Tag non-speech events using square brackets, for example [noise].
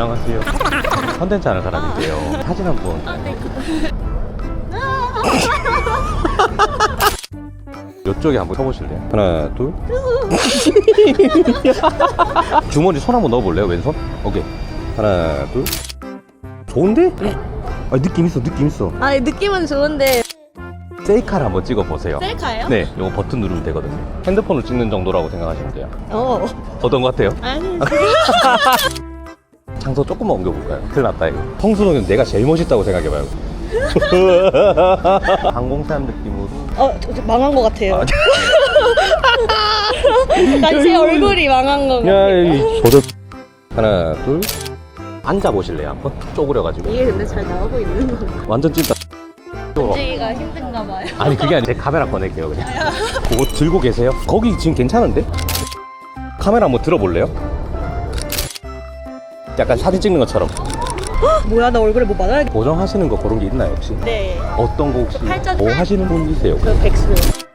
안녕하세요. 컨텐츠 하는 사람인데요. 사진 한 번. 이쪽에 [laughs] 한번 쳐보실래요? 하나, 둘. [laughs] 주머니 손 한번 넣어볼래요? 왼손? 오케이. 하나, 둘. 좋은데? 아, 느낌 있어, 느낌 있어. 아 느낌은 좋은데 셀카를 한번 찍어보세요. 셀카예요? 네, 이거 버튼 누르면 되거든요. 핸드폰을 찍는 정도라고 생각하시면 돼요. 어 어떤 것 같아요? 아니 [laughs] 장소 조금만 옮겨볼까요? 큰일 났다 이거. 성수동은 내가 제일 멋있다고 생각해봐요. [laughs] 항공사람 느낌으로. 어 저, 저 망한 것 같아요. 아, [laughs] 난제 얼굴이 망한 것 야, 같아요. 이 하나 둘. 앉아보실래요? 한번? 쪼그려가지고. 이게 근데 잘 나오고 있는 건가 완전 찐따. 찍기가 힘든가 봐요. 아니 그게 아니라 제 카메라 꺼낼게요 그냥. 그거 들고 계세요? 거기 지금 괜찮은데? 카메라 한번 들어볼래요? 약간 사진 찍는 것처럼 [gasps] 뭐야 나 얼굴에 뭐 많아야 고정하시는 거 그런 게 있나요 혹시? 네. 어떤 거 혹시 팔자 뭐 하시는 분이세요? 그 백수